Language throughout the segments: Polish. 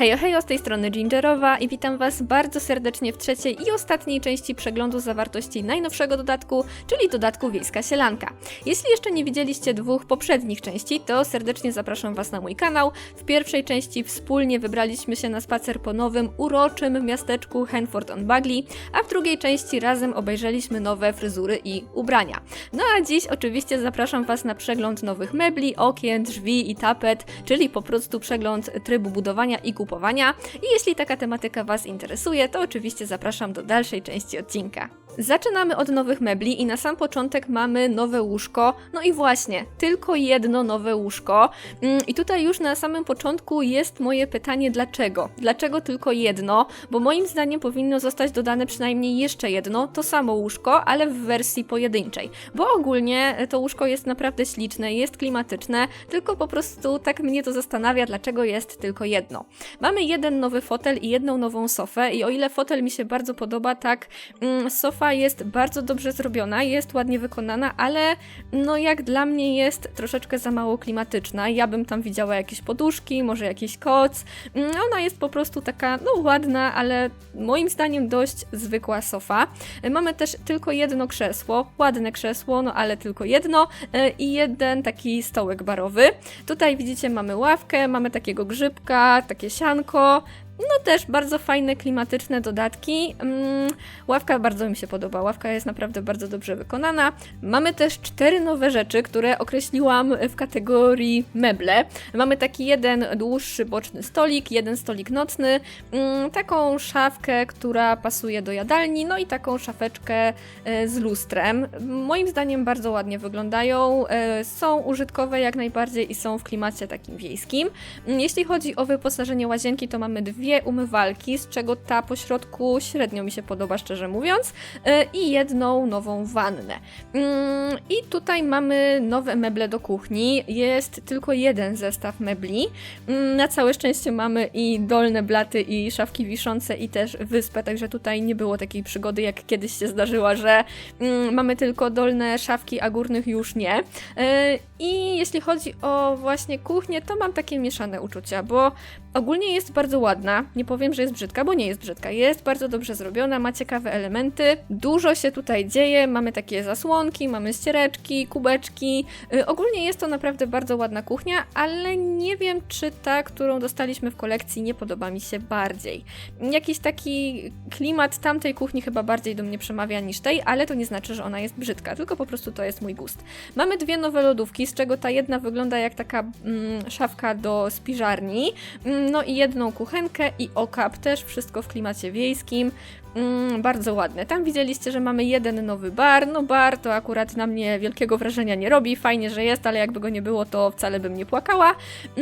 Hejo, hejo, z tej strony Gingerowa i witam Was bardzo serdecznie w trzeciej i ostatniej części przeglądu zawartości najnowszego dodatku, czyli dodatku Wiejska Sielanka. Jeśli jeszcze nie widzieliście dwóch poprzednich części, to serdecznie zapraszam Was na mój kanał. W pierwszej części wspólnie wybraliśmy się na spacer po nowym, uroczym miasteczku Henford on Bagley, a w drugiej części razem obejrzeliśmy nowe fryzury i ubrania. No a dziś oczywiście zapraszam Was na przegląd nowych mebli, okien, drzwi i tapet, czyli po prostu przegląd trybu budowania i kupowania. I jeśli taka tematyka Was interesuje, to oczywiście zapraszam do dalszej części odcinka. Zaczynamy od nowych mebli i na sam początek mamy nowe łóżko. No i właśnie, tylko jedno nowe łóżko. Mm, I tutaj już na samym początku jest moje pytanie dlaczego? Dlaczego tylko jedno? Bo moim zdaniem powinno zostać dodane przynajmniej jeszcze jedno, to samo łóżko, ale w wersji pojedynczej. Bo ogólnie to łóżko jest naprawdę śliczne, jest klimatyczne, tylko po prostu tak mnie to zastanawia, dlaczego jest tylko jedno. Mamy jeden nowy fotel i jedną nową sofę i o ile fotel mi się bardzo podoba, tak mm, sofa jest bardzo dobrze zrobiona, jest ładnie wykonana, ale no jak dla mnie jest troszeczkę za mało klimatyczna. Ja bym tam widziała jakieś poduszki, może jakiś koc. Mm, Ona jest po prostu taka, no ładna, ale moim zdaniem dość zwykła sofa. Mamy też tylko jedno krzesło, ładne krzesło, no ale tylko jedno e, i jeden taki stołek barowy. Tutaj widzicie mamy ławkę, mamy takiego grzybka, takie sianko, no też bardzo fajne, klimatyczne dodatki. Mm, ławka bardzo mi się podoba. Ławka jest naprawdę bardzo dobrze wykonana. Mamy też cztery nowe rzeczy, które określiłam w kategorii meble. Mamy taki jeden dłuższy boczny stolik, jeden stolik nocny, mm, taką szafkę, która pasuje do jadalni, no i taką szafeczkę e, z lustrem. Moim zdaniem bardzo ładnie wyglądają. e, Są użytkowe jak najbardziej i są w klimacie takim wiejskim. Jeśli chodzi o wyposażenie łazienki, to mamy dwie umywalki, z czego ta po środku średnio mi się podoba, szczerze mówiąc, e, i jedną nową wannę. Mm, I tutaj mamy nowe meble do kuchni. Jest tylko jeden zestaw mebli. Mm, Na całe szczęście mamy i dolne blaty, i szafki wiszące, i też wyspę, także tutaj nie było takiej przygody, jak kiedyś się zdarzyła, że mm, mamy tylko dolne szafki, a górnych już nie. E, I jeśli chodzi o właśnie kuchnię, to mam takie mieszane uczucia, bo ogólnie jest bardzo ładna. Nie powiem, że jest brzydka, bo nie jest brzydka. Jest bardzo dobrze zrobiona, ma ciekawe elementy. Dużo się tutaj dzieje. Mamy takie zasłonki, mamy ściereczki, kubeczki. Y, ogólnie jest to naprawdę bardzo ładna kuchnia, ale nie wiem, czy ta, którą dostaliśmy w kolekcji, nie podoba mi się bardziej. Jakiś taki klimat tamtej kuchni chyba bardziej do mnie przemawia niż tej, ale to nie znaczy, że ona jest brzydka, tylko po prostu to jest mój gust. Mamy dwie nowe lodówki, z czego ta jedna wygląda jak taka mm, szafka do spiżarni, mm, no i jedną kuchenkę i okap, też wszystko w klimacie wiejskim. Mm, bardzo ładne. Tam widzieliście, że mamy jeden nowy bar. No bar to akurat na mnie wielkiego wrażenia nie robi. Fajnie, że jest, ale jakby go nie było, to wcale bym nie płakała.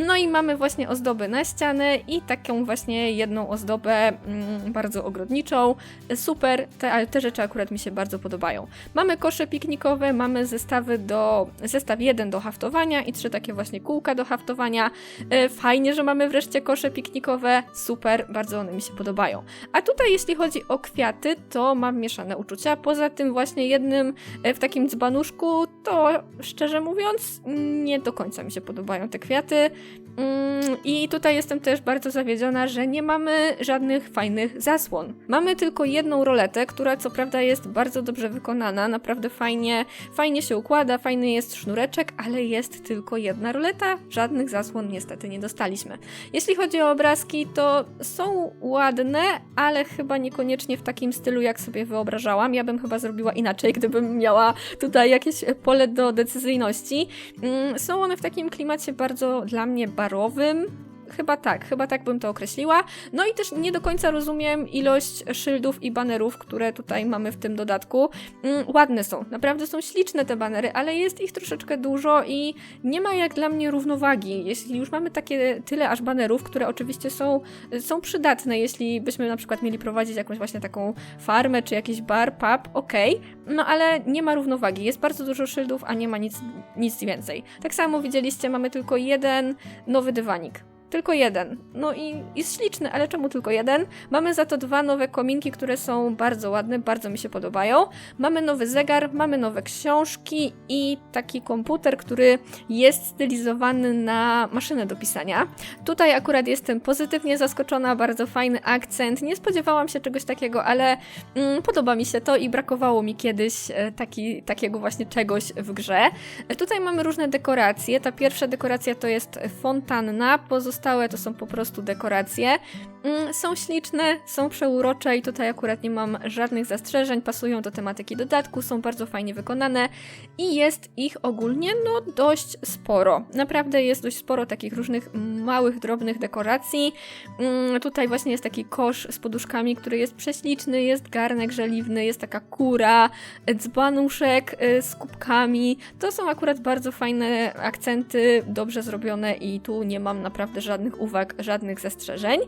No i mamy właśnie ozdoby na ścianę i taką właśnie jedną ozdobę mm, bardzo ogrodniczą. Super, te, ale te rzeczy akurat mi się bardzo podobają. Mamy kosze piknikowe, mamy zestawy do, zestaw jeden do haftowania i trzy takie właśnie kółka do haftowania. E, Fajnie, że mamy wreszcie kosze piknikowe. Super, bardzo one mi się podobają. A tutaj jeśli chodzi o kwiaty, to mam mieszane uczucia. Poza tym właśnie jednym e, w takim dzbanuszku, to szczerze mówiąc nie do końca mi się podobają te kwiaty. Mm, I tutaj jestem też bardzo zawiedziona, że nie mamy żadnych fajnych zasłon. Mamy tylko jedną roletę, która co prawda jest bardzo dobrze wykonana, naprawdę fajnie, fajnie się układa, fajny jest sznureczek, ale jest tylko jedna roleta, żadnych zasłon niestety nie dostaliśmy. Jeśli chodzi o obrazki, to są ładne, ale chyba niekoniecznie w takim stylu, jak sobie wyobrażałam. Ja bym chyba zrobiła inaczej, gdybym miała tutaj jakieś pole do decyzyjności. Mm, Są one w takim klimacie bardzo dla mnie barowym. Chyba tak, chyba tak bym to określiła. No i też nie do końca rozumiem ilość szyldów i banerów, które tutaj mamy w tym dodatku. Mm, ładne są, naprawdę są śliczne te banery, ale jest ich troszeczkę dużo i nie ma jak dla mnie równowagi. Jeśli już mamy takie tyle aż banerów, które oczywiście są, są przydatne, jeśli byśmy na przykład mieli prowadzić jakąś właśnie taką farmę czy jakiś bar, pub, okej, no ale nie ma równowagi. Jest bardzo dużo szyldów, a nie ma nic, nic więcej. Tak samo widzieliście, mamy tylko jeden nowy dywanik. Tylko jeden. No i jest śliczny, ale czemu tylko jeden? Mamy za to dwa nowe kominki, które są bardzo ładne, bardzo mi się podobają. Mamy nowy zegar, mamy nowe książki i taki komputer, który jest stylizowany na maszynę do pisania. Tutaj akurat jestem pozytywnie zaskoczona, bardzo fajny akcent. Nie spodziewałam się czegoś takiego, ale mm, podoba mi się to i brakowało mi kiedyś e, taki, takiego właśnie czegoś w grze. E, Tutaj mamy różne dekoracje. Ta pierwsza dekoracja to jest fontanna, pozostałe to są po prostu dekoracje. Mm, Są śliczne, są przeurocze i tutaj akurat nie mam żadnych zastrzeżeń, pasują do tematyki dodatku, są bardzo fajnie wykonane i jest ich ogólnie no dość sporo. Naprawdę jest dość sporo takich różnych małych, drobnych dekoracji. Mm, Tutaj właśnie jest taki kosz z poduszkami, który jest prześliczny, jest garnek żeliwny, jest taka kura, dzbanuszek y, z kubkami. To są akurat bardzo fajne akcenty, dobrze zrobione i tu nie mam naprawdę żadnych uwag, żadnych zastrzeżeń.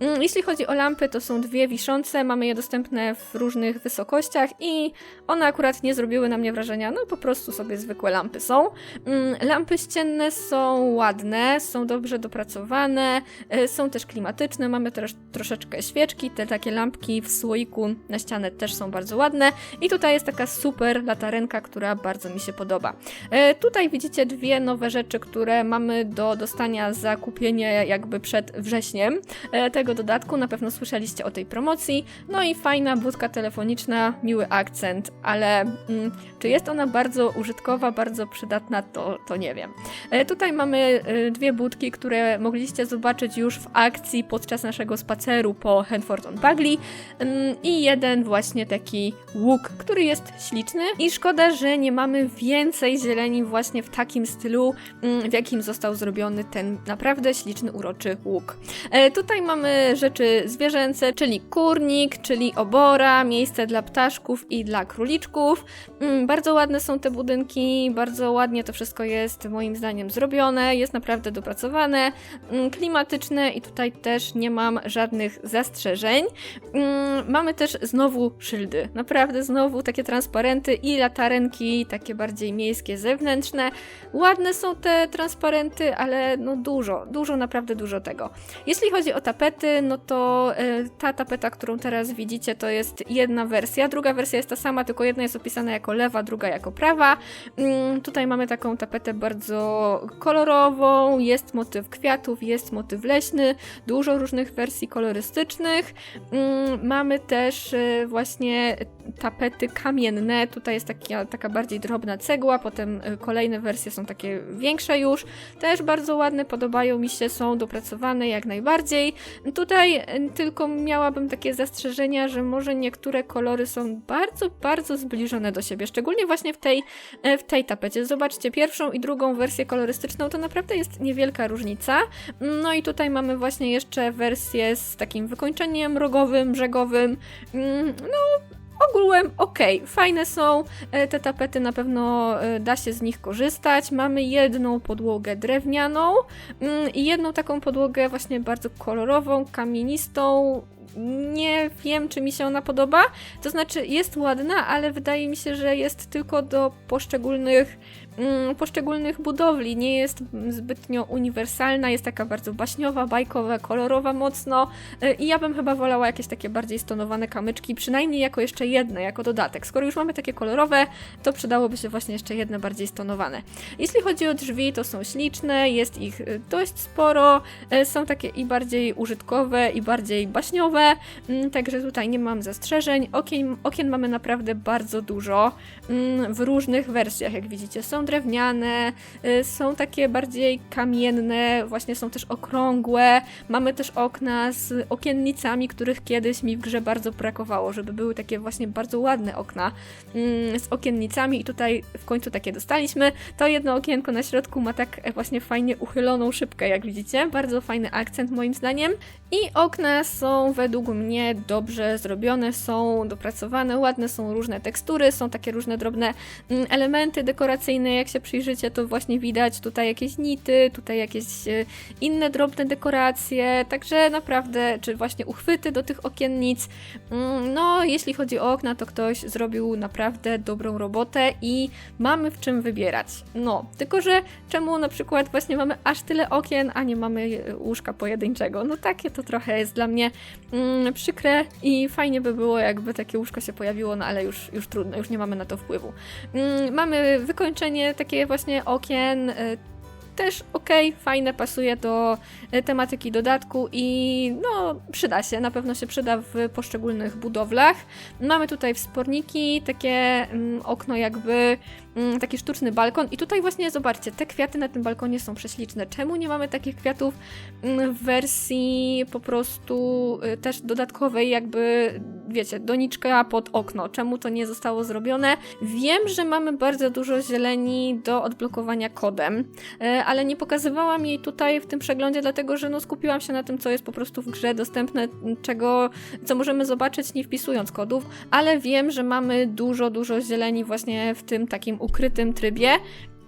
Mm, Jeśli chodzi o lampy, to są dwie wiszące, mamy je dostępne w różnych wysokościach i one akurat nie zrobiły na mnie wrażenia, no po prostu sobie zwykłe lampy są. Mm, Lampy ścienne są ładne, są dobrze dopracowane, y, są też klimatyczne, mamy też troszeczkę świeczki, te takie lampki w słoiku na ścianę też są bardzo ładne i tutaj jest taka super latarenka, która bardzo mi się podoba. E, Tutaj widzicie dwie nowe rzeczy, które mamy do dostania za kupienie jakby przed wrześniem e, tego dodatku. Na pewno słyszeliście o tej promocji. No i fajna budka telefoniczna, miły akcent, ale mm, czy jest ona bardzo użytkowa, bardzo przydatna, to, to nie wiem. E, Tutaj mamy e, dwie budki, które mogliście zobaczyć już w akcji podczas naszego spaceru po Henford on Bagley mm, i jeden właśnie taki łuk, który jest śliczny i szkoda, że nie mamy więcej zieleni właśnie w takim stylu, mm, w jakim został zrobiony ten naprawdę śliczny, uroczy łuk. E, Tutaj mamy rzeczy zwierzęce, czyli kurnik, czyli obora, miejsce dla ptaszków i dla króliczków. Mm, Bardzo ładne są te budynki, bardzo ładnie to wszystko jest moim zdaniem zrobione, jest naprawdę dopracowane, mm, klimatyczne i tutaj też nie mam żadnych zastrzeżeń. Mm, Mamy też znowu szyldy, naprawdę znowu takie transparenty i latarenki, takie bardziej miejskie, zewnętrzne. Ładne są te transparenty, ale no dużo, dużo, naprawdę dużo tego. Jeśli chodzi o tapety, no to e, ta tapeta, którą teraz widzicie, to jest jedna wersja. Druga wersja jest ta sama, tylko jedna jest opisana jako lewa, druga jako prawa. Mm, Tutaj mamy taką tapetę bardzo kolorową, jest motyw kwiatów, jest motyw leśny, dużo różnych wersji kolorystycznych. Mm, Mamy też e, właśnie tapety kamienne, tutaj jest taka, taka bardziej drobna cegła, potem e, kolejne wersje są takie większe już, też bardzo ładne, podobają mi się, są dopracowane jak najbardziej. Tutaj e, tylko miałabym takie zastrzeżenia, że może niektóre kolory są bardzo, bardzo zbliżone do siebie, szczególnie właśnie w tej, e, w tej tapecie. Zobaczcie, pierwszą i drugą wersję kolorystyczną to naprawdę jest niewielka różnica. No i tutaj mamy właśnie jeszcze wersję z takim wykończeniem rogowym, brzegowym. Mm, No, ogółem okej, fajne są e, te tapety, na pewno e, da się z nich korzystać. Mamy jedną podłogę drewnianą mm, i jedną taką podłogę właśnie bardzo kolorową, kamienistą. Nie wiem, czy mi się ona podoba. To znaczy, jest ładna, ale wydaje mi się, że jest tylko do poszczególnych, poszczególnych budowli. Nie jest zbytnio uniwersalna, jest taka bardzo baśniowa, bajkowa, kolorowa mocno. Y, I ja bym chyba wolała jakieś takie bardziej stonowane kamyczki, przynajmniej jako jeszcze jedne, jako dodatek. Skoro już mamy takie kolorowe, to przydałoby się właśnie jeszcze jedne bardziej stonowane. Jeśli chodzi o drzwi, to są śliczne, jest ich y, dość sporo, y, są takie i bardziej użytkowe, i bardziej baśniowe, mm, także tutaj nie mam zastrzeżeń. Okien, okien mamy naprawdę bardzo dużo, mm, w różnych wersjach, jak widzicie. Są drewniane, y, są takie bardziej kamienne, właśnie są też okrągłe. Mamy też okna z okiennicami, których kiedyś mi w grze bardzo brakowało, żeby były takie właśnie bardzo ładne okna mm, z okiennicami i tutaj w końcu takie dostaliśmy. To jedno okienko na środku ma tak e, właśnie fajnie uchyloną szybkę, jak widzicie. Bardzo fajny akcent moim zdaniem. I okna są według mnie dobrze zrobione, są dopracowane, ładne są różne tekstury, są takie różne drobne mm, elementy dekoracyjne, jak się przyjrzycie, to właśnie widać tutaj jakieś nity, tutaj jakieś e, inne drobne dekoracje, także naprawdę, czy właśnie uchwyty do tych okiennic. Mm, No, jeśli chodzi o okna, to ktoś zrobił naprawdę dobrą robotę i mamy w czym wybierać. No, tylko że czemu na przykład właśnie mamy aż tyle okien, a nie mamy e, łóżka pojedynczego? No takie to trochę jest dla mnie mm, przykre i fajnie by było, jakby takie łóżko się pojawiło, no ale już, już trudno, już nie mamy na to wpływu. Mm, mamy wykończenie takie właśnie okien. E, Też ok, fajne, pasuje do e, tematyki dodatku i no przyda się, na pewno się przyda w poszczególnych budowlach. Mamy tutaj wsporniki, takie mm, okno jakby, mm, taki sztuczny balkon i tutaj właśnie zobaczcie, te kwiaty na tym balkonie są prześliczne. Czemu nie mamy takich kwiatów mm, w wersji po prostu y, też dodatkowej jakby, wiecie, doniczka pod okno? Czemu to nie zostało zrobione? Wiem, że mamy bardzo dużo zieleni do odblokowania kodem, e, ale nie pokazywałam jej tutaj w tym przeglądzie, dlatego że no skupiłam się na tym, co jest po prostu w grze dostępne, czego, co możemy zobaczyć nie wpisując kodów, ale wiem, że mamy dużo, dużo zieleni właśnie w tym takim ukrytym trybie.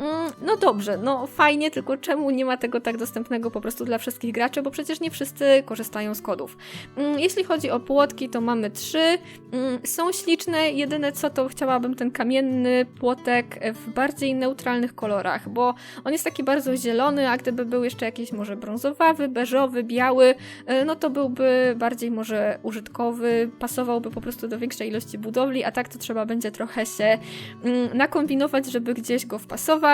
Mm, No dobrze, no fajnie, tylko czemu nie ma tego tak dostępnego po prostu dla wszystkich graczy, bo przecież nie wszyscy korzystają z kodów. Mm, Jeśli chodzi o płotki, to mamy trzy. Mm, Są śliczne, jedyne co to chciałabym ten kamienny płotek w bardziej neutralnych kolorach, bo on jest taki bardzo zielony, a gdyby był jeszcze jakiś może brązowawy, beżowy, biały, y, no to byłby bardziej może użytkowy, pasowałby po prostu do większej ilości budowli, a tak to trzeba będzie trochę się mm, nakombinować, żeby gdzieś go wpasować.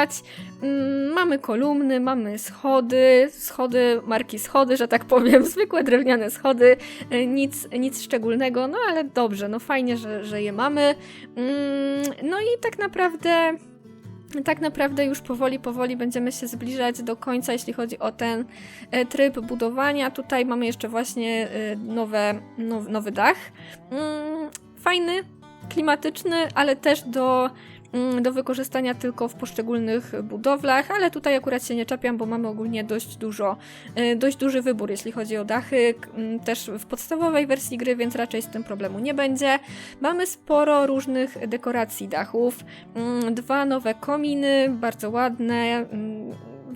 Mm, Mamy kolumny, mamy schody, schody, marki schody, że tak powiem, zwykłe drewniane schody, y, nic, nic szczególnego, no ale dobrze, no fajnie, że, że je mamy. Mm, No i tak naprawdę tak naprawdę już powoli, powoli będziemy się zbliżać do końca, jeśli chodzi o ten e, tryb budowania. Tutaj mamy jeszcze właśnie e, nowe, now, nowy dach. Mm, Fajny, klimatyczny, ale też do, do wykorzystania tylko w poszczególnych budowlach, ale tutaj akurat się nie czepiam, bo mamy ogólnie dość dużo, e, dość duży wybór, jeśli chodzi o dachy, k- m, też w podstawowej wersji gry, więc raczej z tym problemu nie będzie. Mamy sporo różnych dekoracji dachów, Mm, Dwa nowe kominy, bardzo ładne.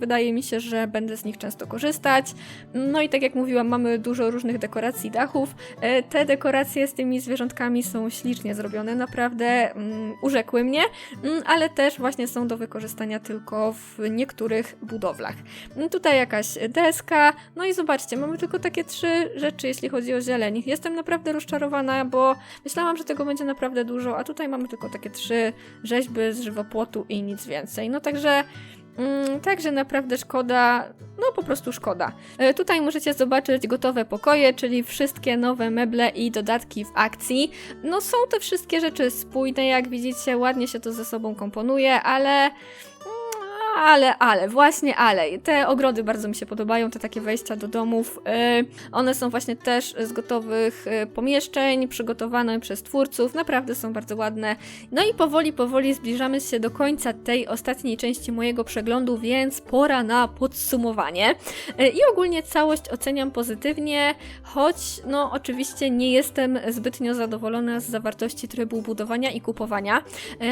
Wydaje mi się, że będę z nich często korzystać. No i tak jak mówiłam, mamy dużo różnych dekoracji dachów. E, Te dekoracje z tymi zwierzątkami są ślicznie zrobione, naprawdę mm, urzekły mnie, mm, ale też właśnie są do wykorzystania tylko w niektórych budowlach. Mm, Tutaj jakaś deska, no i zobaczcie, mamy tylko takie trzy rzeczy, jeśli chodzi o zieleń. Jestem naprawdę rozczarowana, bo myślałam, że tego będzie naprawdę dużo, a tutaj mamy tylko takie trzy rzeźby z żywopłotu i nic więcej. No także. Mm, także naprawdę szkoda, no po prostu szkoda. E, tutaj możecie zobaczyć gotowe pokoje, czyli wszystkie nowe meble i dodatki w akcji. No są te wszystkie rzeczy spójne, jak widzicie, ładnie się to ze sobą komponuje, ale ale, ale, właśnie ale. Te ogrody bardzo mi się podobają, te takie wejścia do domów. Yy, one są właśnie też z gotowych yy, pomieszczeń, przygotowane przez twórców, naprawdę są bardzo ładne. No i powoli, powoli zbliżamy się do końca tej ostatniej części mojego przeglądu, więc pora na podsumowanie. Yy, I ogólnie całość oceniam pozytywnie, choć no oczywiście nie jestem zbytnio zadowolona z zawartości trybu budowania i kupowania,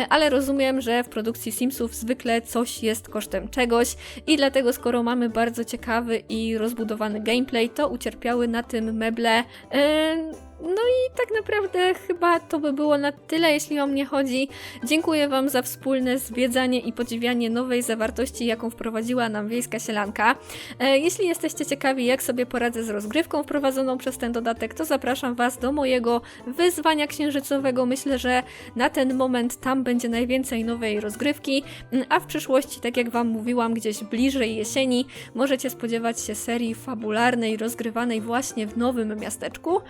ale rozumiem, że w produkcji Simsów zwykle coś jest kosztem czegoś i dlatego skoro mamy bardzo ciekawy i rozbudowany gameplay, to ucierpiały na tym meble. Yy, no i tak naprawdę chyba to by było na tyle, jeśli o mnie chodzi. Dziękuję Wam za wspólne zwiedzanie i podziwianie nowej zawartości, jaką wprowadziła nam Wiejska Sielanka. E, Jeśli jesteście ciekawi, jak sobie poradzę z rozgrywką wprowadzoną przez ten dodatek, to zapraszam Was do mojego wyzwania księżycowego. Myślę, że na ten moment tam będzie najwięcej nowej rozgrywki, Mm, a w przyszłości, tak jak Wam mówiłam, gdzieś bliżej jesieni, możecie spodziewać się serii fabularnej, rozgrywanej właśnie w nowym miasteczku.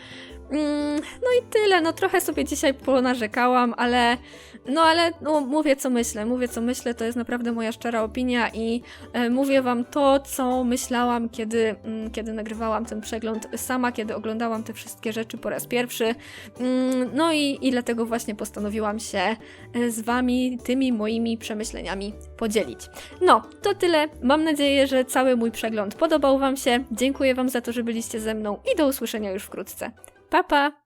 Mm, No i tyle, no trochę sobie dzisiaj ponarzekałam, ale no ale no, mówię co myślę, mówię co myślę, to jest naprawdę moja szczera opinia i e, mówię wam to, co myślałam, kiedy, mm, kiedy nagrywałam ten przegląd sama, kiedy oglądałam te wszystkie rzeczy po raz pierwszy. Mm, no i, i dlatego właśnie postanowiłam się e, z wami tymi moimi przemyśleniami podzielić. No, to tyle. Mam nadzieję, że cały mój przegląd podobał wam się. Dziękuję wam za to, że byliście ze mną i do usłyszenia już wkrótce. Pa, pa!